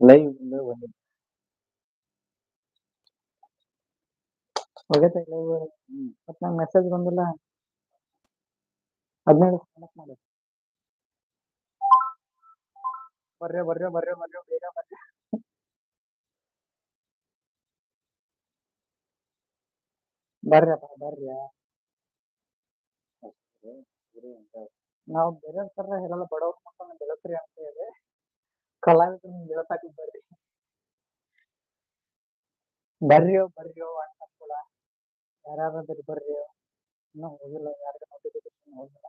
Live ಒಂದು ಹೋಗೈತೆ live ಹ್ಮ್. ಮತ್ ನಂಗೆ ಮೆಸೇಜ್ ಬಂದಿಲ್ಲ ಹದಿನೈದು ಕನೆಕ್ಟ್ ಮಾಡಿ ಬರ್ರಿ ಬರ್ರಿ ಬರ್ರಿ ಬರ್ರಿ ಬೇಗ ಬರ್ರಿ ಬರ್ರಿ ಅಪ್ಪ ಬರ್ರಿ ನಾವು ಬೇರೆ ತರ ಹೇಳಲ್ಲ ಬಡವ್ರ ಮಕ್ಕಳನ್ನ ಬೆಳಸ್ರಿ ಅಂತ ಹೇಳಿ ಕಲಾವಿದ್ರು ಬೆಳಸಾಕ ಬರ್ರಿ ಬರ್ರಿಯೋ ಬರ್ರಿಯೋ ಅಂತ ಕೂಡ ಯಾರಾದ್ರೂ ಬರ್ರಿ ಇನ್ನೂ ಹೋಗಿಲ್ಲ ಯಾರಿಗೂ ನೋಟಿಫಿಕೇಶನ್ ಹೋಗಿಲ್ಲ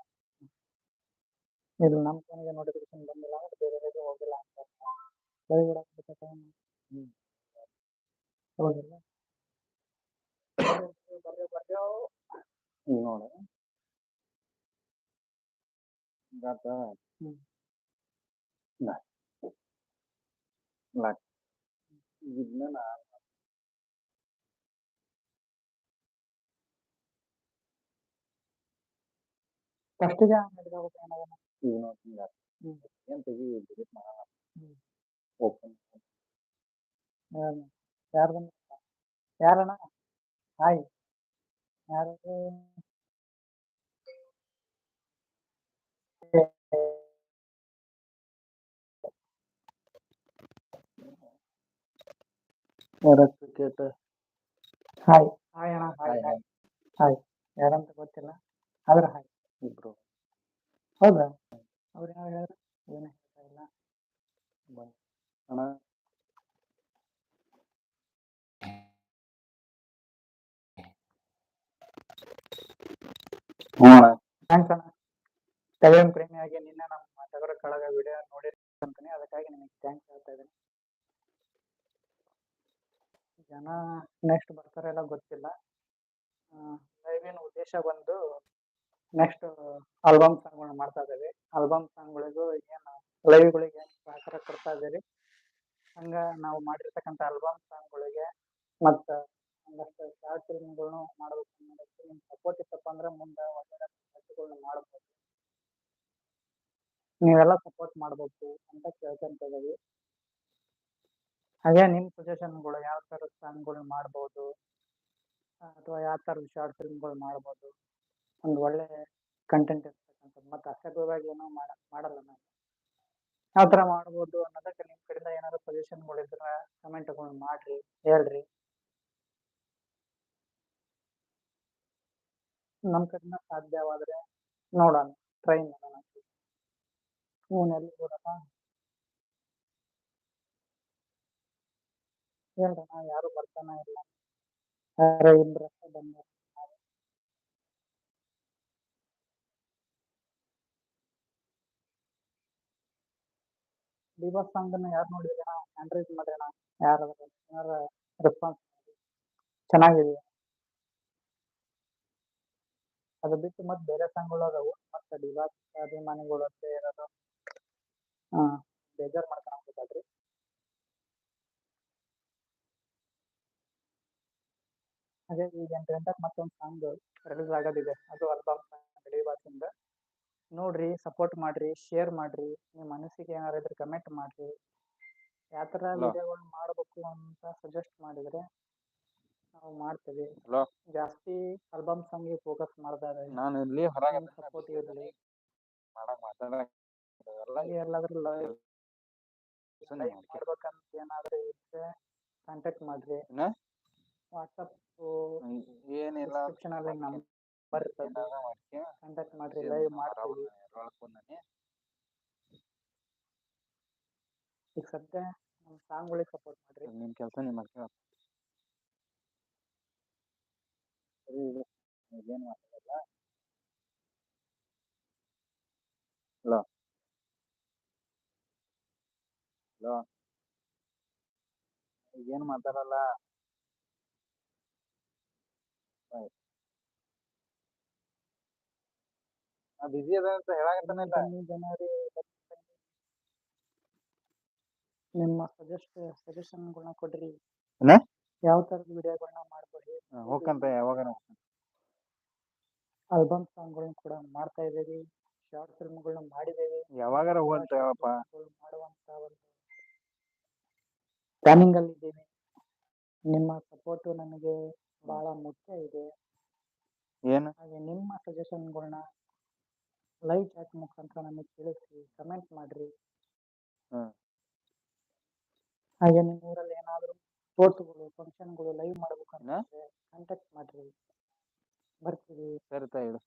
ಇದು ನಮ್ಮ ಫೋನಿಗೆ ನೋಟಿಫಿಕೇಶನ್ ಬಂದಿಲ್ಲ ಅಂದ್ರೆ ಬೇರೆಯವರಿಗೆ ಹೋಗಿಲ್ಲ ಅಂತ ಲೈವ್ ಇಡಕ್ಕೆ ಟೈಮ್ ಹೋಗಿಲ್ಲ ಬರ್ರಿ ಬರ್ರಿ ಈಗ ನೋಡು ಗಾತ ಹ್ಮ್. ಲಾಕ್ ಲಾಕ್ ಇದನ್ನ ನಾ ಫಸ್ಟಿಗೆ ಹಿಡ್ಕೋಬೇಕು ಏನಾದ್ರು ಈಗ ನೋಡ್ತೀನಿ ಗಾತ ಹ್ಮ್. ಏನ್ ತೆಗಿ ಡಿಲೀಟ್ ಮಾಡಲ್ಲ ಹ್ಮ್. ಓಪನ್ ಯಾರು ಬಂದ ಯಾರಣ್ಣ ಹಾಯ್ ಯಾರು ಕ್ರಿಕೆಟ್ ಹಾಯ್ ಹಾಯ್ ಅಣ್ಣ ಹಾಯ್ ಹಾಯ್ ಹಾಯ್ ಯಾರಂತ ಗೊತ್ತಿಲ್ಲ. ಆದ್ರೆ ಹಾಯ್ ಇಬ್ರು. ಹೌದಾ? ಅವ್ರು ಯಾವ ಹೇಳಿದ್ರು ಏನು ಹೇಳ್ತಾ ಇಲ್ಲ. ಅಣ್ಣ. ಹ್ಞೂ ಅಣ್ಣ. ಥ್ಯಾಂಕ್ಸ್ ಅಣ್ಣ ಟಗರಿನ ಪ್ರೇಮಿಯಾಗಿ ನಿನ್ನೆ ನಮ್ಮ ಟಗರ ಕಳಗ ವಿಡಿಯೋ ನೋಡಿರ್ತೀನಿ ಅದಕ್ಕಾಗಿ ನಿಮಗೆ ಥ್ಯಾಂಕ್ಸ್ ಹೇಳ್ತಾ ಇದ್ದೀನಿ ಜನ ನೆಕ್ಸ್ಟ್ ಬರ್ತಾರೆಲ್ಲ ಗೊತ್ತಿಲ್ಲ. ಲೈವಿನ ಉದ್ದೇಶ ಬಂದು ನೆಕ್ಸ್ಟ್ ಆಲ್ಬಮ್ ಸಾಂಗ್ಗಳನ್ನ ಮಾಡ್ತಾ ಇದ್ದೀವಿ. ಆಲ್ಬಮ್ ಸಾಂಗ್ಗಳಿಗೂ ಏನು ಲೈವ್ಗಳಿಗೆ ಏನು ಸಹಕಾರ ಕೊಡ್ತಾ ಇದ್ದೀರಿ? ಹಂಗ ನಾವು ಮಾಡಿರ್ತಕ್ಕಂಥ ಆಲ್ಬಮ್ ಸಾಂಗ್ಗಳಿಗೆ ಮತ್ತು ಒಂದಷ್ಟು ಶಾರ್ಟ್ ಫಿಲ್ಮ್ಗಳನ್ನು ಮಾಡಬೇಕು ಅನ್ನೋದಕ್ಕೆ ನಿಮ್ಮ ಸಪೋರ್ಟ್ ಇತ್ತಪ್ಪ ಅಂದ್ರೆ ಮುಂದೆ ಒಳ್ಳೆ ಮಾಡಬಹುದು ಮಾಡ್ಬೋದು. ನೀವೆಲ್ಲ ಸಪೋರ್ಟ್ ಮಾಡಬೇಕು ಅಂತ ಕೇಳ್ಕೊಂತ ಇದೀವಿ ಹಾಗೆ ನಿಮ್ಮ ಸಜೆಷನ್ಗಳು ಯಾವ ತರ ಸಾಂಗ್ಗಳು ಮಾಡ್ಬೋದು? ಅಥವಾ ಯಾವ ತರ ಶಾರ್ಟ್ ಫಿಲ್ಮ್ಗಳು ಮಾಡ್ಬೋದು? ಒಂದು ಒಳ್ಳೆ ಕಂಟೆಂಟ್ ಇರ್ತಕ್ಕಂಥದ್ದು ಮತ್ತೆ ಅಸಭ್ಯವಾಗಿ ಏನೋ ಮಾಡ, ಮಾಡಲ್ಲ ನಾನು. ಯಾವ ತರ ಮಾಡ್ಬೋದು ಅನ್ನೋದಕ್ಕೆ ನಿಮ್ ಕಡೆಯಿಂದ ಏನಾದ್ರು ಸಜೆಷನ್ಗಳು ಇದ್ರೆ ಕಮೆಂಟ್ಗಳು ಮಾಡ್ರಿ, ಹೇಳ್ರಿ. ನಮ್ ಕಡೆಯಿಂದ ಸಾಧ್ಯವಾದ್ರೆ ನೋಡೋಣ ಟ್ರೈ ಮಾಡೋಣ. ಹ್ಞೂ, ಎಲ್ಲಿ ಹೇಳ್ರಣ್ಣ ಯಾರು ಬರ್ತಾನ ಇಲ್ಲ. ಯಾರೋ ಇಬ್ರ ಬಂದ ಬಂದಾರೆ. ಸಾಂಗ್ ಯಾರು ನೋಡಿದ್ರಣ ಆಂಡ್ರಾಯ್ಡ್ ಮಾಡ್ರಣ ಯಾರು? ರೆಸ್ಪಾನ್ಸ್ ಚೆನ್ನಾಗಿದೆ ಅದು ಬಿಟ್ಟು ಮತ್ತೆ ಬೇರೆ ಸಾಂಗ್ಗಳು ಅದಾವು. ಮತ್ತೆ ಡಿವಾಸ್ ಅಭಿಮಾನಿಗಳು ಅಂತ ಇರೋದು. ಹಾ, ಬೇಜಾರ್ ಮಾಡ್ಕೊಳಕ್ಕಾಗ್ರಿ ಹಾಗೆ ಈಗ ಎಂಟು ಗಂಟೆಗೆ ಮತ್ತೊಂದು ಸಾಂಗ್ ರಿಲೀಸ್ ಆಗೋದಿದೆ. ಅದು ಆಲ್ಬಮ್ ಸಾಂಗ್ ನೋಡ್ರಿ ಸಪೋರ್ಟ್ ಮಾಡ್ರಿ ಶೇರ್ ಮಾಡ್ರಿ ನಿಮ್ಮ ಮನಸ್ಸಿಗೆ ಏನಾರ ಇದ್ರೆ ಕಮೆಂಟ್ ಮಾಡ್ರಿ. ಯಾವ ತರ. ವಿಡಿಯೋಗಳು ಮಾಡಬೇಕು ಅಂತ ಸಜೆಸ್ಟ್ ಮಾಡಿದ್ರೆ ನಾವು ಮಾಡ್ತೀವಿ. ಜಾಸ್ತಿ ಆಲ್ಬಮ್ ಸಾಂಗ್ ಫೋಕಸ್ ಮಾಡ್ತಾ ಇದ್ದೀವಿ ನಾನು ಇಲ್ಲಿ ಹೊರಗೆ ಸಪೋರ್ಟ್ ಇರಲಿ. ಮಾಡಕ್ ಮಾತಾಡಕ್ ಎಲ್ಲಾದ್ರೂ ಮಾಡ್ಬೇಕಂತ ಏನಾದರೂ ಇದ್ರೆ ಕಾಂಟ್ಯಾಕ್ಟ್ ಮಾಡ್ರಿ? ವಾಟ್ಸಪ್ ಏನಿಲ್ಲ ಅಲ್ಲಿ ನಂಬರ್ ಇರ್ತದೆ. ಕಾಂಟ್ಯಾಕ್ಟ್ ಮಾಡ್ರಿ ಲೈವ್ ಮಾಡ್ತೀವಿ. ಈಗ ಸದ್ಯ ನಮ್ಮ ಸಾಂಗ್ಗಳಿಗೆ ಸಪೋರ್ಟ್ ಮಾಡ್ರಿ. ನಿಮ್ಮ ಕೆಲಸ ನೀ ಮಾಡ್ಕೊ ಸರಿ ಏನು ಮಾತಾಡಲ್ಲ ಹಲೋ? ಹಲೋ? ಏನು ಮಾತಾಡಲ್ಲ ನಾ ಬಿಜಿ ಅದ ಅಂತ ಬನ್ನಿ ಜನವರಿ ನಿಮ್ಮ ಸಜೆಸ್ಟ್ ಸಜೆಷನ್ಗಳನ್ನ ಕೊಡ್ರಿ. ಏನ? ಯಾವ ತರದ ವಿಡಿಯೋಗಳನ್ನ ಮಾಡ್ಬೋದು ಹೋಗಂತ ಯಾವಾಗಾರ ಆಲ್ಬಮ್ ಸಾಂಗ್ಗಳನ್ನ ಕೂಡ ಮಾಡ್ತಾ ಇದ್ದೀವಿ. ಶಾರ್ಟ್ ಫಿಲ್ಮ್ಗಳನ್ನ ಮಾಡಿದ್ದೀವಿ. ಯಾವಾಗಾರ ಹೋಗಂತ ಹೇಳಪ್ಪ. ಮಾಡುವಂತ ಒಂದು ಪ್ಲಾನಿಂಗ್ ಅಲ್ಲಿ ಇದ್ದೀವಿ ನಿಮ್ಮ ಸಪೋರ್ಟ್ ನನಗೆ ಬಹಳ ಮುಖ್ಯ ಇದೆ. ಏನು? ಹಾಗೆ ನಿಮ್ಮ ಸಜೆಷನ್ಗಳನ್ನ ಲೈವ್ ಚಾಟ್ ಮುಖಾಂತರ ನಮಗೆ ತಿಳಿಸಿ ಕಮೆಂಟ್ ಮಾಡ್ರಿ. ಹಾಗೆ ನಿಮ್ಮ ಊರಲ್ಲಿ ಏನಾದರೂ ಸ್ಪೋರ್ಟ್ಸ್ಗಳು ಫಂಕ್ಷನ್ಗಳು ಲೈವ್ ಮಾಡ್ಬೇಕಂದ್ರೆ ಕಾಂಟ್ಯಾಕ್ಟ್ ಮಾಡ್ರಿ. ಬರ್ತೀವಿ. ಸರಿ ಹೇಳು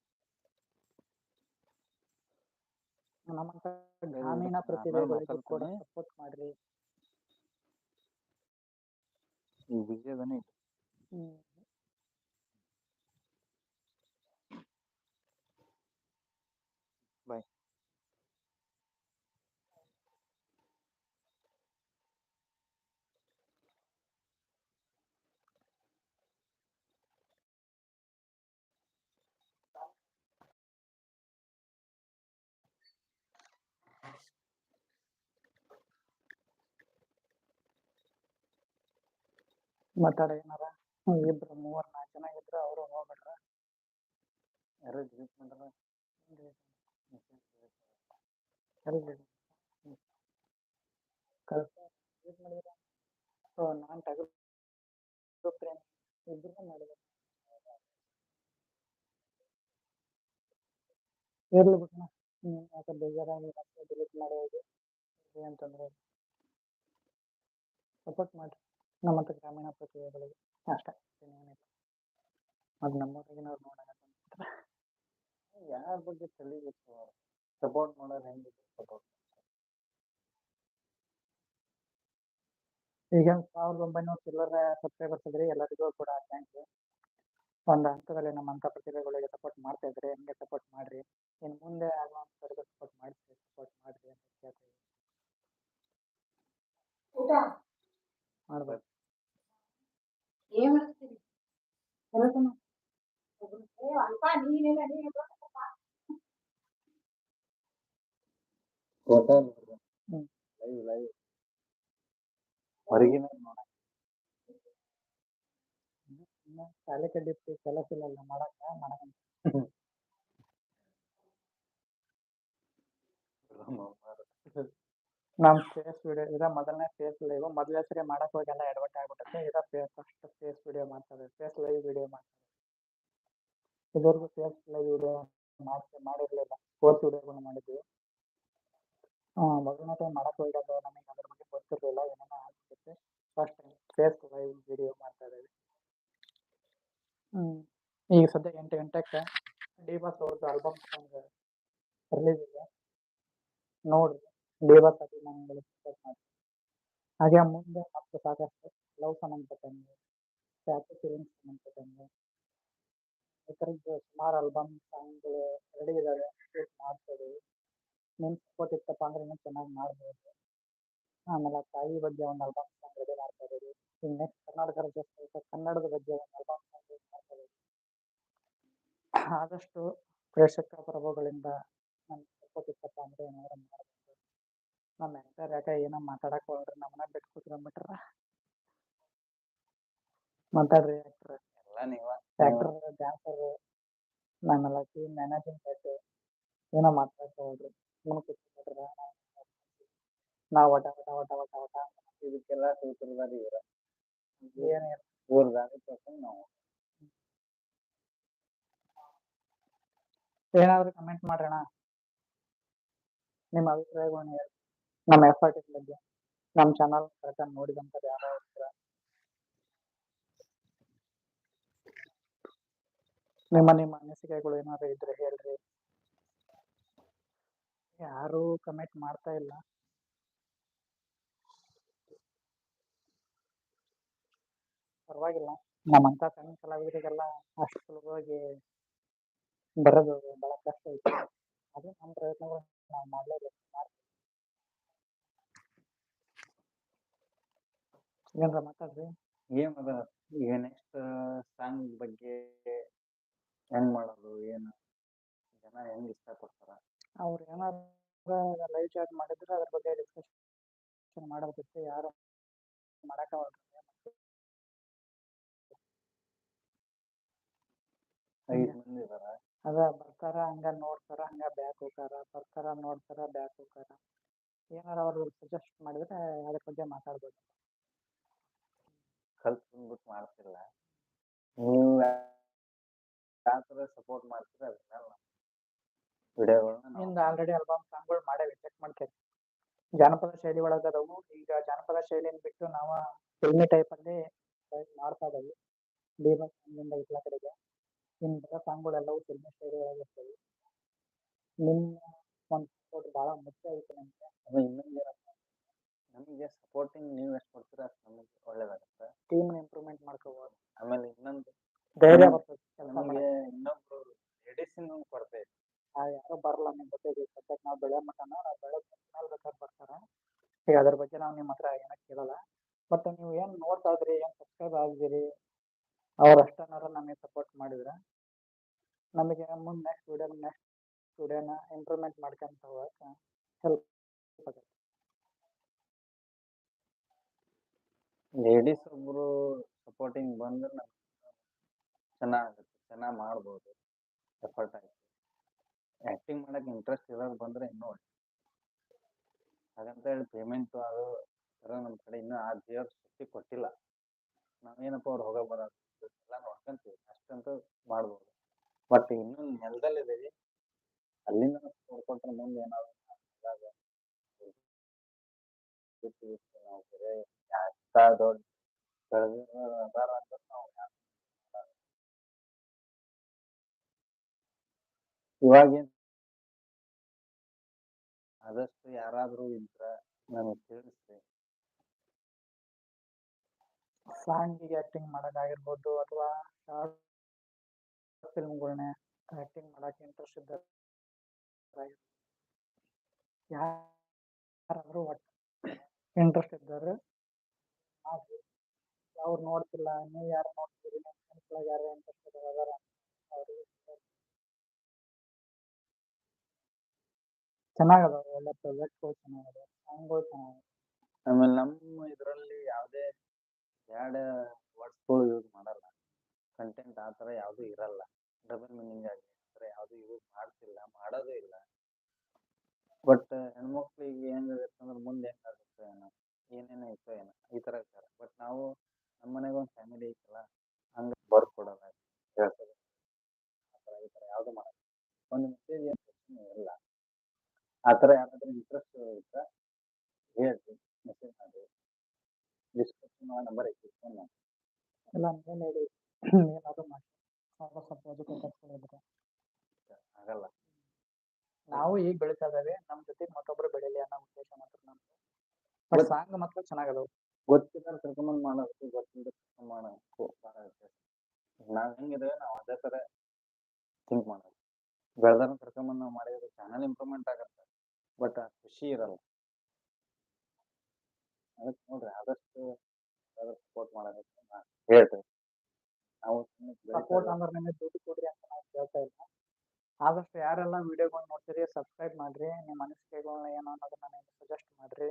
ನಮ್ಮಂತ ಗ್ರಾಮೀಣ ಪ್ರತಿಭೆಗಳಿಗೂ ಕೂಡ ಸಪೋರ್ಟ್ ಮಾಡ್ರಿ. ಈ ಬಿಜಿ ಅದಾನೆ ಹ್ಮ್. ಮಾತಾಡ ಏನಾರ? ಇಬ್ರು ಮೂವರ್ ನಾಲ್ಕು ಜನ ಇದ್ರ ಅವರು ಹೋಗ್ಬಿಟ್ರ. ಯಾರು ಡಿಲೀಟ್ ಮಾಡ್ರ. ನಾನ್ ಪ್ರೇಮ್ ಇಬ್ರು ಮಾಡಿದ್ರು. ಇರ್ಲಿ ಹ್ಮ್, ಯಾಕೆ ಬೇಜಾರಾಗಿ ಡಿಲೀಟ್ ಮಾಡೋದು ಅಂತಂದ್ರೆ ಸಪೋರ್ಟ್ ಮಾಡ್ರಿ. ನಮ್ಮಂತ ಗ್ರಾಮೀಣ ಪ್ರತಿಭೆಗಳಿಗೆ ಅಷ್ಟೇ. ಅದು ನಮ್ಮೂರಾಗಿನವ್ರು ನೋಡೋಣ ಯಾರ ಬಗ್ಗೆ ತಿಳಿಬೇಕು ಸಪೋರ್ಟ್ ಮಾಡೋದು ಹೆಂಗಿದೆ ಸಪೋರ್ಟ್ ಈಗ ಸಾವಿರದ ಒಂಬೈನೂರ ಚಿಲ್ಲರೆ ಸಬ್ಸ್ಕ್ರೈಬರ್ಸ್ ಇದ್ರಿ ಎಲ್ಲರಿಗೂ ಕೂಡ ಥ್ಯಾಂಕ್ಸ್ ಒಂದು ಹಂತದಲ್ಲಿ ನಮ್ಮಂಥ ಪ್ರತಿಭೆಗಳಿಗೆ ಸಪೋರ್ಟ್ ಮಾಡ್ತಾ ಇದ್ರಿ ಹಂಗೆ ಸಪೋರ್ಟ್ ಮಾಡ್ರಿ? ಇನ್ನು ಮುಂದೆ ಆಗುವಂಥವ್ರಿಗೆ ಸಪೋರ್ಟ್ ಮಾಡಿಸಿ ಸಪೋರ್ಟ್ ಮಾಡ್ರಿ ಅಂತ ಕೇಳ್ತೀವಿ ಮಾಡ್ಬೇಕು. ಏನ್ ಮಾಡ್ತೀರಿ ಕೆಲಸನ ಏ ಅಲ್ಪ ನೀನೇನ ನೀನು ಫೋಟೋ ಹ್ಮ್. ಲೈವ್ ಲೈವ್ ಹೊರಗಿನ ನೋಡ ಇನ್ನು ಶಾಲೆ ಕಡ್ಡಿತ್ತು ಕೆಲಸ ಇಲ್ಲಲ್ಲ ಮಾಡಕ್ಕ ಮಾಡಕ ನಮ್ಮ ಫೇಸ್ ವಿಡಿಯೋ ಇದ ಮೊದಲನೇ ಫೇಸ್ ಲೈವ್ ಮೊದಲನೇ ಸರಿ ಮಾಡಕ್ ಹೋಗಿ ಎಲ್ಲ ಎಡವಟ್ ಆಗ್ಬಿಟ್ಟೈತೆ ಇದ ಫೇಸ್ ಫಸ್ಟ್ ಫೇಸ್ ವಿಡಿಯೋ ಮಾಡ್ತಾರೆ ಫೇಸ್ ಲೈವ್ ವಿಡಿಯೋ ಮಾಡ್ತಾರೆ. ಇದುವರೆಗೂ ಫೇಸ್ ಲೈವ್ ವಿಡಿಯೋ ಮಾಡ್ತಿ ಮಾಡಿರ್ಲಿಲ್ಲ. ಫೋರ್ತ್ ವಿಡಿಯೋಗಳು ಮಾಡಿದ್ವಿ. ಮೊದಲನೇ ಟೈಮ್ ಮಾಡಕ್ ಹೋಗಿದ್ದು ನಮಗೆ ಅದ್ರ ಬಗ್ಗೆ ಗೊತ್ತಿರಲಿಲ್ಲ, ಏನೇನೋ ಆಗ್ತಿತ್ತು first time face live video ಮಾಡ್ತಾ ಇದ್ದೀವಿ. ಈಗ ಸದ್ಯ ಎಂಟು ಗಂಟೆಗೆ ಡಿ ಬಾಸ್ ಅವ್ರದ್ದು ಆಲ್ಬಮ್ ಸಾಂಗ್ ರಿಲೀಸ್ ಇದೆ. ನೋಡ್ರಿ. ಅಭಿಮಾನಿಗಳು ಸಪೋರ್ಟ್ ಮಾಡಿ. ಹಾಗೆ ಮುಂದೆ ಮತ್ತೆ ಸಾಕಷ್ಟು ಲವ್ ಸಂಬಂಧಪಟ್ಟಂಗೆ ಸ್ಟ್ಯಾಚು ಫೀಲಿಂಗ್ಸ್ ಸಂಬಂಧಪಟ್ಟಂಗೆ, ಈ ಸುಮಾರು ಆಲ್ಬಮ್ ಸಾಂಗ್ಗಳು ರೆಡಿ ಇದ್ದಾವೆ ಶೂಟ್ ಮಾಡ್ತೀವಿ. ನಿಮ್ಮ ಸಪೋರ್ಟ್ ಇತ್ತಪ್ಪ ಅಂದ್ರೆ ಇನ್ನೂ ಚೆನ್ನಾಗಿ ಮಾಡ್ಬೋದು. ಆಮೇಲೆ ತಾಯಿ ಬಗ್ಗೆ ಒಂದು ಆಲ್ಬಮ್ ಸಾಂಗ್ ರೆಡಿ ಮಾಡ್ತಾ ಇದ್ದೀವಿ ಈಗ ನೆಕ್ಸ್ಟ್ ಕರ್ನಾಟಕ ರಾಜ್ಯೋತ್ಸವ ಕನ್ನಡದ ಬಗ್ಗೆ ಒಂದು ಆಲ್ಬಮ್ ಸಾಂಗ್ ಮಾಡ್ತಾ ಇದ್ದೀವಿ ಆದಷ್ಟು ಪ್ರೇಕ್ಷಕ ಪ್ರಭುಗಳಿಂದ ನಮ್ಗೆ ಸಪೋರ್ಟ್ ಇತ್ತಪ್ಪ ಅಂದ್ರೆ ಏನಾದ್ರು ಮಾಡ್ಬೋದು. ನಮ್ಮ ಆ್ಯಕ್ಟರ್ ಯಾಕೆ ಏನೋ ಮಾತಾಡಕ್ ಹೋಗ್ರಿ ನಮ್ಮನ್ನ ಬಿಟ್ಟು ಕೂತ್ಕೊಂಡ್ಬಿಟ್ರ ಮಾತಾಡ್ರಿ ಆಕ್ಟರ್ ಎಲ್ಲ ನೀವ? Actor dancer team managing head ಏನೋ ಮಾತಾಡಕ್ ಹೋಗ್ರಿ ಸುಮ್ಮನೆ ಕೂತ್ಕೊಂಡ್ಬಿಟ್ರ ನಾವು ಒಟ ಒಟ ಒಟ ಒಟ ಒಟ. ಇದಕ್ಕೆಲ್ಲ ಸೂತ್ರಧಾರಿ ಇವ್ರ. ಏನಿಲ್ಲ ಊರ್ ದಾರಿ ತಗೊಂಡ್ ನಾವು. ಏನಾದ್ರು ಕಮೆಂಟ್ ಮಾಡ್ರಣ? ನಿಮ್ಮ ಅಭಿಪ್ರಾಯಗಳನ್ನ ಹೇಳಿ ನಮ್ಮ ಎಫರ್ಟ್ ಬಗ್ಗೆ ನಮ್ಮ ಚಾನಲ್ ಕರೆಕ್ಟಾಗಿ ನೋಡಿದಂತ ಯಾರೋ ಇದ್ರ ನಿಮ್ಮ ನಿಮ್ಮ ಅನಿಸಿಕೆಗಳು ಏನಾದ್ರು ಇದ್ರೆ ಹೇಳ್ರಿ. ಯಾರು ಕಮೆಂಟ್ ಮಾಡ್ತಾ ಇಲ್ಲ. ಪರವಾಗಿಲ್ಲ. ನಮ್ಮಂತ ಸಣ್ಣ ಕಲಾವಿದರಿಗೆಲ್ಲ ಅಷ್ಟು ಸುಲಭವಾಗಿ ಬರೋದು ಬಹಳ ಕಷ್ಟ ಐತಿ. ಅದು ನಮ್ಮ ಪ್ರಯತ್ನಗಳು ನಾವು ಮಾಡಲೇಬೇಕು. ಏನ್ರ ಮಾತಾಡ್ರಿ? ಏನ್ ಅದ ಈಗ ನೆಕ್ಸ್ಟ್ ಸಾಂಗ್ ಬಗ್ಗೆ ಹೆಂಗ್ ಮಾಡೋದು ಏನು? ಜನ ಹೆಂಗ್ ಇಷ್ಟ ಪಡ್ತಾರ ಅವ್ರು ಏನಾದ್ರು ಲೈವ್ ಚಾಟ್ ಮಾಡಿದ್ರೆ ಅದ್ರ ಬಗ್ಗೆ ಡಿಸ್ಕಷನ್ ಮಾಡೋದಕ್ಕೆ ಯಾರು ಮಾಡಕ್ಕಾಗಲ್ಲ ಐದ್ ಮಂದಿ ಇದಾರ? ಅದ ಬರ್ತಾರ ಹಂಗ ನೋಡ್ತಾರ ಹಂಗ ಬ್ಯಾಕ್ ಹೋಗಾರ ಬರ್ತಾರ ನೋಡ್ತಾರ ಬ್ಯಾಕ್ ಹೋಗಾರ ಏನಾರ ಅವ್ರು ಸಜೆಸ್ಟ್ ಮಾಡಿದ್ರೆ ಅದ್ರ ಬಗ್ಗೆ ಮಾತಾಡ್ಬೋದು. ಕಲ್ತ್ ಬಂದ್ಬಿಟ್ಟು ಮಾಡ್ತಿಲ್ಲ. ನೀವು ಯಾವ ಸಪೋರ್ಟ್ ಮಾಡ್ತೀರ ಅದ್ರ ಮೇಲೆ ವಿಡಿಯೋಗಳನ್ನ ನಿಂದ ಆಲ್ರೆಡಿ ಆಲ್ಬಮ್ ಸಾಂಗ್ಗಳು ಮಾಡೇವಿ ಚೆಕ್ ಮಾಡ್ಕೇರಿ ಜಾನಪದ ಶೈಲಿ ಒಳಗೆ ಅದಾವು. ಈಗ ಜಾನಪದ ಶೈಲಿನ ಬಿಟ್ಟು ನಾವ ಫಿಲ್ಮಿ ಟೈಪ್ ಅಲ್ಲಿ ಮಾಡ್ತಾ ಇದಾವೆ ಡಿಬಸ್ ಸಾಂಗಿಂದ ಇತ್ಲ ಕಡೆಗೆ. ಇನ್ ಬರೋ ಸಾಂಗ್ಗಳೆಲ್ಲವೂ ಫಿಲ್ಮಿ ಶೈಲಿ ಒಳಗೆ ಇರ್ತವೆ. ನಿಮ್ಮ ಒಂದು ಸಪೋರ್ಟ್ ಬಹಳ ಮುಖ್ಯ ಐತೆ ನಮ್ಗೆ. ಇನ್ನೊಂದು ಏನಪ್ಪ ನಮಗೆ ಸಪೋರ್ಟಿಂಗ್ ನೀವು ಎಷ್ಟು ಕೊಡ್ತೀರ ಅಷ್ಟು ನಮಗೆ ಒಳ್ಳೇದಾಗುತ್ತೆ. ಟೀಮ್ ಇಂಪ್ರೂವ್ಮೆಂಟ್ ಮಾಡ್ಕೋಬೋದು. ಆಮೇಲೆ ಇನ್ನೊಂದು ಧೈರ್ಯ ಬರ್ತದೆ ನಮಗೆ ಇನ್ನೊಬ್ರು ಲೇಡೀಸ್ ಒಂದು ಕೊರತೆ ಐತೆ ಯಾರು ಬರಲ್ಲ ನಿಮ್ಮ ಗೊತ್ತಿದೆ ಸದ್ಯಕ್ಕೆ ನಾವು ಬೆಳೆ ಮಟ್ಟನ ನಾವು ಬೆಳೆ ಮೇಲೆ ಬೇಕಾದ್ರೆ ಬರ್ತಾರ. ಈಗ ಅದ್ರ ಬಗ್ಗೆ ನಾವು ನಿಮ್ಮ ಹತ್ರ ಏನೂ ಕೇಳಲ್ಲ ಬಟ್ ನೀವು ಏನು ನೋಡ್ತಾ ಇದ್ರಿ ಏನು ಸಬ್ಸ್ಕ್ರೈಬ್ ಆಗಿದ್ದೀರಿ ಅವ್ರು ಅಷ್ಟನ್ನಾರ ನಮಗೆ ಸಪೋರ್ಟ್ ಮಾಡಿದ್ರೆ ನಮಗೆ ಮುಂದೆ ನೆಕ್ಸ್ಟ್ ವಿಡಿಯೋ ನೆಕ್ಸ್ಟ್ ವಿಡಿಯೋನ ಇಂಪ್ರೂವ್ಮೆಂಟ್ ಮಾಡ್ಕೊಂತ ಹೋಗಕ್ಕೆ ಹೆಲ್ಪ್ ಆಗುತ್ತೆ ಲೇಡೀಸ್ ಒಬ್ರು ಸಪೋರ್ಟಿಂಗ್ ಬಂದ್ರೆ ನಮ್ಗೆ ಚೆನ್ನಾಗುತ್ತೆ ಚೆನ್ನಾಗಿ ಮಾಡ್ಬೋದು ಎಫರ್ಟ್ ಆಯ್ತು ಆ್ಯಕ್ಟಿಂಗ್ ಮಾಡಕ್ಕೆ ಬಂದರೆ ಇನ್ನೂ ಹಾಗಂತ ಹೇಳಿ ಪೇಮೆಂಟು ಅದು ನಮ್ಮ ಕಡೆ ಇನ್ನೂ ಆ ದೇವ್ರ ಶಕ್ತಿ ಕೊಟ್ಟಿಲ್ಲ. ನಾವೇನಪ್ಪ ಅವ್ರು ಹೋಗೋ ಬರೋದು ಎಲ್ಲ ನೋಡ್ಕೊಂತೀವಿ. ಅಷ್ಟಂತ ಮಾಡ್ಬೋದು. ಬಟ್ ಇನ್ನೂ ನೆಲದಲ್ಲಿದ್ದೀವಿ ಅಲ್ಲಿಂದ ನೋಡ್ಕೊಂಡ್ರೆ ಮುಂದೆ ಏನಾದ್ರು ನಾವು ಬೇರೆ ಎಂಥ ದೊಡ್ಡ ಅದಾರ ಅಂದ್ರೆ ನಾವು. ಇವಾಗೇನ್ ಆದಷ್ಟು ಯಾರಾದ್ರೂ ಇದ್ರ ನನಗೆ ತಿಳಿಸ್ರಿ ಸಾಂಗಿಗೆ ಆ್ಯಕ್ಟಿಂಗ್ ಆಗಿರ್ಬೋದು ಅಥವಾ ಫಿಲ್ಮ್ಗಳನ್ನೇ ಫಿಲ್ಮ್ಗಳ್ನ ಮಾಡಕ್ ಮಾಡೋಕೆ ಇಂಟ್ರೆಸ್ಟ್ ಇದ್ದ ಯಾರಾದರೂ ಇಂಟ್ರೆಸ್ಟ್ ಇದ್ದಾರೆ ಅವ್ರು ನೋಡ್ತಿಲ್ಲ, ನೀವು ಯಾರು ನೋಡ್ತೀರಿ ಯಾರು ಇಂಟ್ರೆಸ್ಟ್ ಅದಾರ ಅವ್ರಿಗೆ ಚೆನ್ನಾಗದಾವ ಒಳ್ಳೆ ಪ್ರೊಜೆಕ್ಟ್ ಚೆನ್ನಾಗದಾವ ಸಾಂಗ್ಗಳು ಚೆನ್ನಾಗದಾವ ಆಮೇಲೆ ನಮ್ಮ ಇದರಲ್ಲಿ ಯಾವುದೇ ಬ್ಯಾಡ ವರ್ಡ್ಸ್ಗಳು ಯೂಸ್ ಮಾಡಲ್ಲ. ಕಂಟೆಂಟ್ ಆ ಥರ ಯಾವುದೂ ಇರಲ್ಲ. ಡಬಲ್ ಮೀನಿಂಗ್ ಆಗಿ ಅಂದರೆ ಯಾವುದೂ ಯೂಸ್ ಮಾಡ್ತಿಲ್ಲ, ಮಾಡೋದು ಇಲ್ಲ. ಬಟ್ ಹೆಣ್ಮಕ್ಳಿಗೆ ಹೆಂಗಾಗತ್ತೆ ಅಂದ್ರೆ ಮುಂದೆ ಹೆಂಗಾಗುತ್ತೆ ಏನೋ, ಏನೇನೋ ಇತ್ತು ಏನೋ, ಈ ಥರ ಇರ್ತಾರೆ. ಬಟ್ ನಾವು ನಮ್ಮ ಮನೆಗೆ ಒಂದು ಫ್ಯಾಮಿಲಿ ಐತಲ್ಲ ಹಂಗೆ ಬರ್ಕೊಡೋದು ಹೇಳ್ತದೆ. ಆ ಥರ ಈ ಥರ ಯಾವುದೂ ಮಾಡಲ್ಲ. ಒಂದು ಮೆಸೇಜ್ ಏನು ಪ್ರಶ್ನೆ ಇಲ್ಲ. ಆ ಥರ ಯಾರಾದ್ರೂ ಇಂಟ್ರೆಸ್ಟ್ ಇದ್ರೆ ಹೇಳ್ರಿ ಮೆಸೇಜ್ ಮಾಡಿ. ಡಿಸ್ಕ್ರಿಪ್ಷನ್ ನಂಬರ್ ಐತಿ ಫೋನ್ ಮಾಡಿ. ಇಲ್ಲ ಮೇಲೆ ಹೇಳಿ ಏನಾದರೂ ಮಾಡಿ. ಅವ್ರು ಸ್ವಲ್ಪ ಎಜುಕೇಟೆಡ್ ಇದ್ರೆ ಆಗಲ್ಲ. ನಾವು ಈಗ ಬೆಳಿತಾ ಇದ್ದೇವೆ. ನಮ್ಮ ಜೊತೆ ಮತ್ತೊಬ್ರು ಬೆಳೀಲಿ ಅನ್ನೋ ಉದ್ದೇಶ ಮಾತ್ರ ನಮ್ದು. ಬಟ್ ಸಾಂಗ್ ಮಾತ್ರ ಚೆನ್ನಾಗಿದೆ ಗೊತ್ತಿದ್ದಾರೆ ಕರ್ಕೊಂಬಂದು ಮಾಡೋದು ಗೊತ್ತಿಲ್ಲದೆ ಕರ್ಕೊಂಡ್ ಮಾಡೋದಕ್ಕೂ ಭಾಳ ವ್ಯತ್ಯಾಸ. ನಾವು ಹೆಂಗಿದೆ ನಾವು ಅದೇ ಥರ ಥಿಂಕ್ ಮಾಡೋದು. ಬೆಳೆದಾರ ಕರ್ಕೊಂಬಂದು ನಾವು ಮಾಡಿದ್ರೆ ಚಾನಲ್ ಇಂಪ್ರೂವ್ಮೆಂಟ್ ಆಗತ್ತೆ. ಬಟ್ ಆ ಖುಷಿ ಇರಲ್ಲ. ಅದಕ್ಕೆ ನೋಡ್ರಿ ಆದಷ್ಟು ಸಪೋರ್ಟ್ ಮಾಡೋದಕ್ಕೆ ನಾನು ಹೇಳ್ತೇನೆ. ನಾವು ಸಪೋರ್ಟ್ ಅಂದ್ರೆ ನಿಮಗೆ ದುಡ್ಡು ಕೊಡ್ರಿ ಅಂತ ನಾವು ಕೇಳ್ತಾ ಇಲ್ಲ ಆದಷ್ಟು ಯಾರೆಲ್ಲ ವಿಡಿಯೋಗಳು ನೋಡ್ತೀರಿ ಸಬ್ಸ್ಕ್ರೈಬ್ ಮಾಡ್ರಿ. ನಿಮ್ಮ ಅನಿಸಿಕೆಗಳನ್ನ ಏನು ಅನ್ನೋದನ್ನ ನನಗೆ ಸಜೆಸ್ಟ್ ಮಾಡ್ರಿ.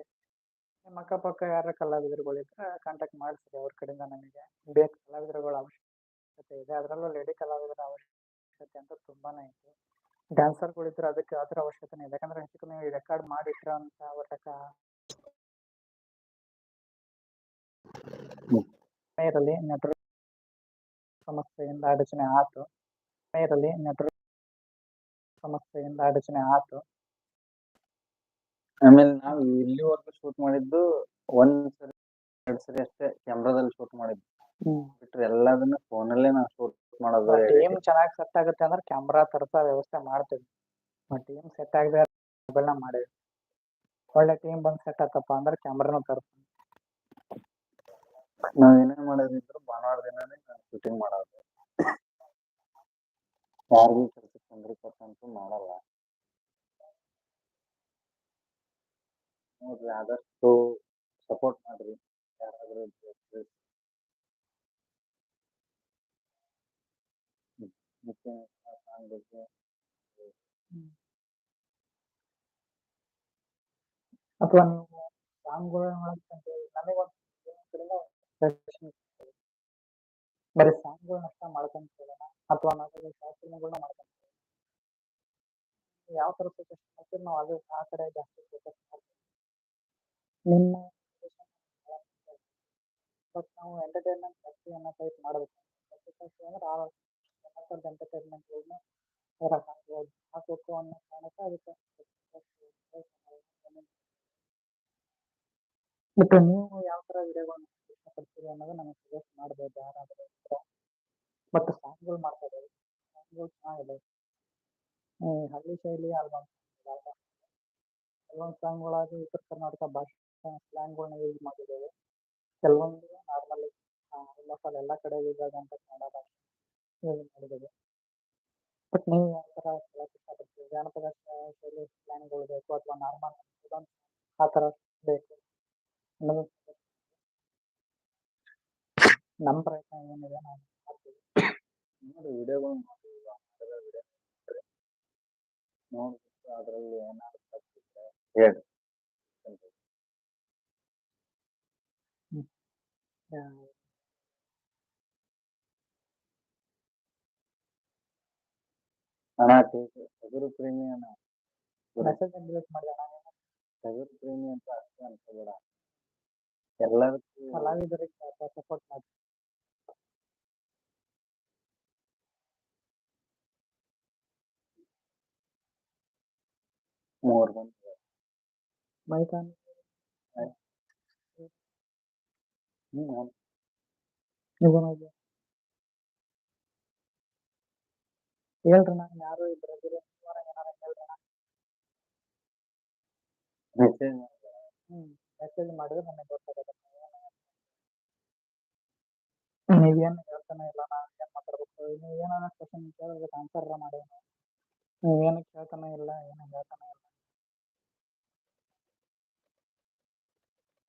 ನಿಮ್ಮ ಅಕ್ಕಪಕ್ಕ ಯಾರ ಕಲಾವಿದರುಗಳಿದ್ರೆ ಕಾಂಟ್ಯಾಕ್ಟ್ ಮಾಡಿಸ್ರಿ ಅವ್ರ ಕಡೆಯಿಂದ ನನಗೆ ಬೇಕು ಕಲಾವಿದರುಗಳ ಅವಶ್ಯಕತೆ ಇದೆ. ಅದರಲ್ಲೂ ಲೇಡಿ ಕಲಾವಿದರ ಅವಶ್ಯಕತೆ ಅಂತ ತುಂಬಾನೇ ಐತೆ ಡ್ಯಾನ್ಸರ್ಗಳಿದ್ರೆ ಅದಕ್ಕೆ ಅದರ ಅವಶ್ಯಕತೆ ಇದೆ ಯಾಕಂದ್ರೆ ಹೆಚ್ಚು ಕಮ್ಮಿ ರೆಕಾರ್ಡ್ ಮಾಡಿಟ್ರ ಅಂತ ಒಟ್ಟಕ ಮೇರಲ್ಲಿ ನೆಟ್ವರ್ಕ್ ಸಮಸ್ಯೆಯಿಂದ ಅಡಚಣೆ ಆತು. ಮೇರಲ್ಲಿ ನೆಟ್ವರ್ಕ್ ಸಮಸ್ಯೆಯಿಂದ ಅಡಚಣೆ ಆತು. ಆಮೇಲೆ ನಾವು ಇಲ್ಲಿವರೆಗೂ ಶೂಟ್ ಮಾಡಿದ್ದು ಒಂದ್ ಸರಿ ಎರಡ್ ಸರಿ ಅಷ್ಟೇ ಕ್ಯಾಮ್ರಾದಲ್ಲಿ ಶೂಟ್ ಮಾಡಿದ್ದು. ಬಿಟ್ರೆ ಎಲ್ಲದನ್ನ ಫೋನಲ್ಲೇ ನಾವು ಶೂಟ್ ಮಾಡೋದು ಟೀಮ್ ಚೆನ್ನಾಗಿ ಸೆಟ್ ಆಗುತ್ತೆ ಅಂದ್ರೆ ಕ್ಯಾಮ್ರಾ ತರ್ಸ ವ್ಯವಸ್ಥೆ ಮಾಡ್ತೀವಿ. ಟೀಮ್ ಸೆಟ್ ಆಗದೆ ನ ಮಾಡೇವಿ ಒಳ್ಳೆ ಟೀಮ್ ಬಂದ್ ಸೆಟ್ ಆತಪ್ಪ ಅಂದ್ರೆ ಕ್ಯಾಮ್ರಾನು ತರ್ತೀನಿ ನಾವ್ ಏನೇ ಮಾಡೋದಿದ್ರು ಭಾನುವಾರ ದಿನನೇ ಶೂಟಿಂಗ್ ಮಾಡೋದು. ಯಾರಿಗೂ ಕೆಲ್ಸಕ್ಕೆ ತೊಂದ್ರೆ ಕೊಟ್ಟಂತೂ ಮಾಡಲ್ಲ. ನೋಡ್ರಿ ಆದಷ್ಟು ಸಪೋರ್ಟ್ ಮಾಡ್ರಿ. ಯಾರಾದ್ರೂ ಇದ್ರೆ please. ಹ್ಮ್. ಮತ್ತೆ ಆ song ಬಗ್ಗೆ ಅಥವಾ ನೀವು ಸಾಂಗ್ಗಳು ನನಗೆ ಒಂದು ಕಡೆಯಿಂದ suggestion ಕೊಡಿ. ಬರೀ ಸಾಂಗ್ಗಳನ್ನ ಅಷ್ಟ ಮಾಡ್ಕೊಂತ ಹೋಗೋಣ ಅಥವಾ ನಾವು ಶಾರ್ಟ್ ಫಿಲ್ಮ್ಗಳನ್ನ ಮಾಡ್ಕೊಂತ ಹೋಗೋಣ. ಯಾವ ಥರ ಸಜೆಷನ್ ಮಾಡ್ತೀರಿ ನಾವು ಅದು ಆ ಕಡೆ ಜಾಸ್ತಿ ಫೋಕಸ್ ಮಾಡ್ತೀವಿ ನಿಮ್ಮ ಬಟ್ ನಾವು ಎಂಟರ್ಟೈನ್ಮೆಂಟ್ ಜಾಸ್ತಿ ಅನ್ನೋ ಟೈಪ್ ಮಾಡಬೇಕು ಅಂದ್ರೆ ಆ ಥರದ ಎಂಟರ್ಟೈನ್ಮೆಂಟ್ಗಳನ್ನ ಹೊರಗೆ ಹಾಕ್ಬೋದು ಹಾಕಬೇಕು ಅನ್ನೋ ಕಾರಣಕ್ಕೆ ಅದಕ್ಕೆ ಮತ್ತು ನೀವು ಯಾವ ತರ ವಿಡಿಯೋಗಳನ್ನ ಇಷ್ಟಪಡ್ತೀರಿ ಅನ್ನೋದು ನಮಗೆ ಸಜೆಸ್ಟ್ ಮಾಡ್ಬೋದು ಯಾರಾದರೂ ಮತ್ತು ಸಾಂಗ್ಗಳು ಮಾಡ್ತಾ ಇದ್ದಾರೆ. ಸಾಂಗ್ಗಳು ಚೆನ್ನಾಗಿದೆ. ಹಳ್ಳಿ ಶೈಲಿ ಆಲ್ಬಮ್ ಕೆಲವೊಂದು ಸಾಂಗ್ಗಳಾಗಿ ಉತ್ತರ ಕರ್ನಾಟಕ ಭಾಷೆ ಸ್ಲ್ಯಾಂಗ್ಗಳನ್ನ ಯೂಸ್ ಮಾಡಿದ್ದೇವೆ. ಕೆಲವೊಂದು ನಾರ್ಮಲಿ ಆಲ್ಮೋಸ್ಟ್ ಆಲ್ ಎಲ್ಲ ಕಡೆ ಯೂಸ್ ಆಗೋಂಥ ಕನ್ನಡ ಭಾಷೆ. ಯೂಸ್ ಮಾಡಿದ್ದೇವೆ ಬಟ್ ನೀವು ಯಾವ ಥರ ಕೇಳಕ್ಕೆ ಇಷ್ಟಪಡ್ತೀರಿ ಜಾನಪದ ಶ- ಶೈಲಿ ಸ್ಲ್ಯಾಂಗ್ಗಳು ಬೇಕು ಅಥವಾ ನಾರ್ಮಲ್ ಆ ಥರ ಬೇಕು ಅನ್ನೋದು ನಮ್ಮ ಪ್ರಯತ್ನ ಏನಿದೆ ನಾವು ಮಾಡ್ತೀವಿ ನೋಡಿ ವಿಡಿಯೋಗಳು ನೋಡಿ ಮಾಡಿರೋ ವಿಡಿಯೋ ನೋಡ್ರಿ ನೋಡ್ಬಿಟ್ಟು ಅದರಲ್ಲಿ ಏನಾದ್ರು ತಪ್ಪಿದ್ರೆ ಹೇಳ್ರಿ ಅಣ್ಣ ಟೀ- ಟಗರು ಪ್ರೇಮಿ ಅಣ್ಣ ಮೆಸೇಜ್ ಡಿಲೀಟ್ ಮಾಡಿದೆ ನಾನು ಟಗರು ಪ್ರೇಮಿ ಅಂತ ಅಷ್ಟೇ ಅನ್ಕೋಬೇಡ ಎಲ್ಲದಕ್ಕೂ ಕಲಾವಿದರಿಗೆ ಸಪೋರ್ಟ್ ಮಾಡಿ ಮೂರ್ ಬಂದು ಮೈಕಾನ್ ಹ್ಮ್ ನೀವು ಹೇಳ್ರಿ ನಾನು ಯಾರು ಹೇಳ್ರಿ ಮೆಸೇಜ್ ಮೆಸೇಜ್ ಮಾಡಿದ್ರೆ ನನಗೆ ಗೊತ್ತಾಗುತ್ತೆ. ನೀವೇನು ಹೇಳ್ತಾನೆ ಇಲ್ಲ ನಾನು ಏನು ಮಾತಾಡ್ಬೇಕು? ನೀವು ಏನಾರ ಕ್ವಶನ್ ಕೇಳಿದ್ರೆ ಆನ್ಸರ್ ಮಾಡಿ. ನೀವೇನು ಕೇಳ್ತಾನೆ ಇಲ್ಲ ಏನು ಹೇಳ್ತಾನೆ ಇಲ್ಲ.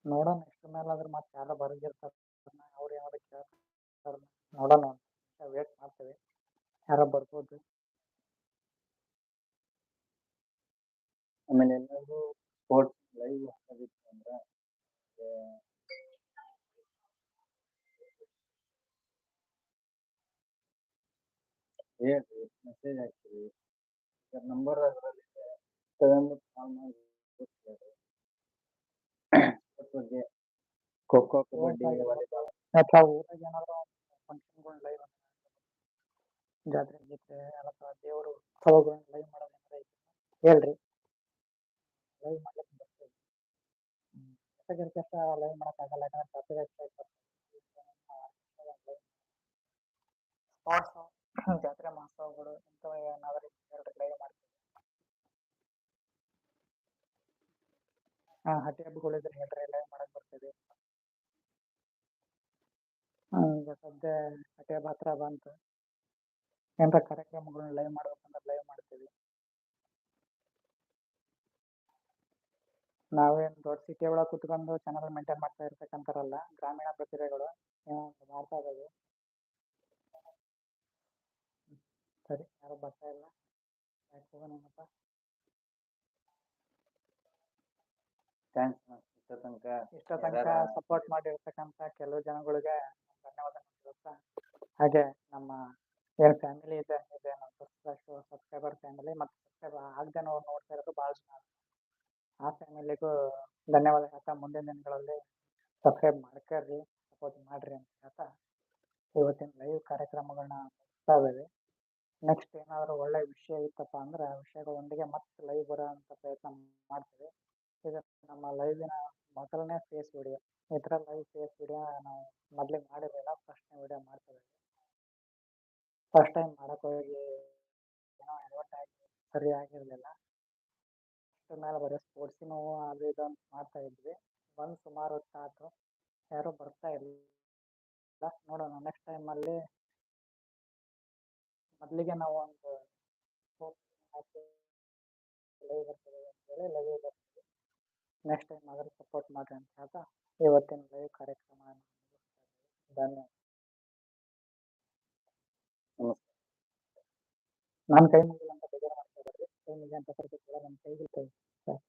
ನೋಡೋಣ ಮೇಲೆ ಆದ್ರೆ ಮತ್ತೆ ಯಾರೋ ಬರಗಿರ್ತಾರೆ ಅವ್ರು ಏನಾದ್ರು ಕೇಳ್ತಾರೆ. ನೋಡೋಣ ವೇಟ್ ಮಾಡ್ತೇವೆ. ಯಾರೋ ಬರ್ಬೋದು. ಆಮೇಲೆ ಎಲ್ಲರಿಗೂ ಸ್ಪೋರ್ಟ್ಸ್ ಲೈವ್ ಹಾಕೋದಿತ್ತು ಅಂದ್ರೆ ಹೇಳ್ರಿ ಮೆಸೇಜ್ ಹಾಕ್ತೀರಿ ನಂಬರ್ ಅದರಲ್ಲಿದೆ ತಗೊಂಡ್ಬಿಟ್ಟು ಕಾಲ್ ಮಾಡಿ ಹೇಳ್ರಿ ಸ್ಪೋರ್ಟ್ಸ್ ಬಗ್ಗೆ ಖೋ ಖೋ ಕಬಡ್ಡಿ ವಾಲಿಬಾಲ್ ಅಥವಾ ಊರಾಗ ಏನಾದ್ರು ಫಂಕ್ಷನ್ಗಳು ಲೈವ್ ಜಾತ್ರೆ ಗೀತ್ರೆ ಅಥವಾ ದೇವರು ಉತ್ಸವಗಳನ್ನ ಲೈವ್ ಮಾಡೋದಂದ್ರೆ ಹೇಳ್ರಿ ಲೈವ್ ಮಾಡ್ಲಿಕ್ಕೆ ಬರ್ತೀವಿ. ಕೆಲಸ ಲೈವ್ ಮಾಡೋಕ್ಕಾಗಲ್ಲ ಯಾಕಂದ್ರೆ ಕಾಪಿರೈಟ್ ಸ್ಪಾಟ್ಸ್ ಜಾತ್ರೆ ಮಹೋತ್ಸವಗಳು ಇಂಥವು ಏನಾದರೂ ಹೇಳ್ರಿ ಲೈವ್ ಮಾಡ್ತೀವಿ. ಹಾಂ, ಹಟ್ಟಿ ಹಬ್ಬಗಳಿದ್ರೆ ಹೇಳ್ರಿ ಲೈವ್ ಮಾಡಕ್ ಬರ್ತೀವಿ. ಈಗ ಸದ್ಯ ಹಟ್ಟಿ ಹಬ್ಬ ಹತ್ರ ಬಂತು. ಏನಾರ ಕಾರ್ಯಕ್ರಮಗಳನ್ನ ಲೈವ್ ಮಾಡ್ಬೇಕಂದ್ರೆ ಲೈವ್ ಮಾಡ್ತೀವಿ. ನಾವೇನು ದೊಡ್ಡ ಸಿಟಿ ಒಳಗೆ ಕುತ್ಕೊಂಡು ಚಾನಲ್ ಮೇಂಟೈನ್ ಮಾಡ್ತಾ ಇರ್ತಕ್ಕಂಥವ್ರಲ್ಲ ಗ್ರಾಮೀಣ ಪ್ರತಿಭೆಗಳು ಮಾಡ್ತಾ ಇದ್ದೀವಿ ಸರಿ ಯಾರು ಬರ್ತಾ ಇಲ್ಲ? ಯಾಕೆ ಹೋಗೋಣಪ್ಪ ಥ್ಯಾಂಕ್ಸ್ ಇಷ್ಟ ತನಕ ಇಷ್ಟ ತನಕ ಸಪೋರ್ಟ್ ಮಾಡಿರ್ತಕ್ಕಂಥ ಕೆಲವು ಜನಗಳಿಗೆ ಧನ್ಯವಾದ ಹಾಗೆ ನಮ್ಮ ಏನು ಫ್ಯಾಮಿಲಿ ಇದೆ ಇದೆ ನಮ್ಮ ಸಬ್ಸ್ಕ್ರೈಬರ್ ಫ್ಯಾಮಿಲಿ ಮತ್ತು ಸಬ್ಸ್ಕ್ರೈಬರ್ ಆಗದೆ ನೋಡ್ತಾ ಇರೋದು ಭಾಳ ಜನ. ಆ ಫ್ಯಾಮಿಲಿಗೂ ಧನ್ಯವಾದ ಹೇಳ್ತಾ ಮುಂದಿನ ದಿನಗಳಲ್ಲಿ ಸಬ್ಸ್ಕ್ರೈಬ್ ಮಾಡ್ಕೊಳ್ರಿ ಸಪೋರ್ಟ್ ಮಾಡ್ರಿ ಅಂತ ಹೇಳ್ತಾ ಇವತ್ತಿನ ಲೈವ್ ಕಾರ್ಯಕ್ರಮಗಳನ್ನ ಮುಗಿಸ್ತಾ ಇದ್ದೀವಿ. ನೆಕ್ಸ್ಟ್ ಏನಾದರೂ ಒಳ್ಳೆ ವಿಷಯ ಇತ್ತಪ್ಪ ಅಂದ್ರೆ ವಿಷಯಗಳೊಂದಿಗೆ ಮತ್ತೆ ಲೈವ್ ಬರೋ ಅಂತ ಪ್ರಯತ್ನ ಮಾಡ್ತೀವಿ. ಇದು ನಮ್ಮ ಲೈವಿನ ಮೊದಲನೇ ಫೇಸ್ ವಿಡಿಯೋ ಈ ಥರ ಲೈವ್ ಫೇಸ್ ವಿಡಿಯೋ ನಾವು ಮೊದಲಿಗೆ ಮಾಡಿರಲಿಲ್ಲ ಫಸ್ಟ್ ಫಸ್ಟ್ನೇ ವಿಡಿಯೋ ಮಾಡ್ತೀವಿ ಫಸ್ಟ್ ಟೈಮ್ ಮಾಡಕ್ಕೆ ಹೋಗಿ ಏನೋ ಅಡ್ವರ್ಟೈಸ್ ಸರಿ ಆಗಿರಲಿಲ್ಲ. ಅಷ್ಟ್ರ ಮೇಲೆ ಬರೀ ಸ್ಪೋರ್ಟ್ಸಿನೂ ಅದು ಇದು ಅಂತ ಮಾಡ್ತಾ ಇದ್ವಿ. ಬಂದು ಸುಮಾರು ಹೊತ್ತು ಯಾರು ಬರ್ತಾ ಇಲ್ಲ. ನೋಡೋಣ ನೆಕ್ಸ್ಟ್ ಟೈಮಲ್ಲಿ ಮೊದಲಿಗೆ ನಾವು ಒಂದು ಲೈವ್ ಬರ್ತದೆ ಅಂತೇಳಿ ಲೈವ್ ಬರ್ತೀವಿ. ನೆಕ್ಸ್ಟ್ ಟೈಮ್ ಆದ್ರೆ ಸಪೋರ್ಟ್ ಮಾಡ್ರಿ ಅಂತ ಹೇಳ್ತಾ ಇವತ್ತಿನ ಲೈವ್ ಕಾರ್ಯಕ್ರಮ ಧನ್ಯವಾದ. ನಮಸ್ಕಾರ ನಾನು ಕೈ ಮುಗಿಲ್ಲ ಅಂತ ಬೇಜಾರು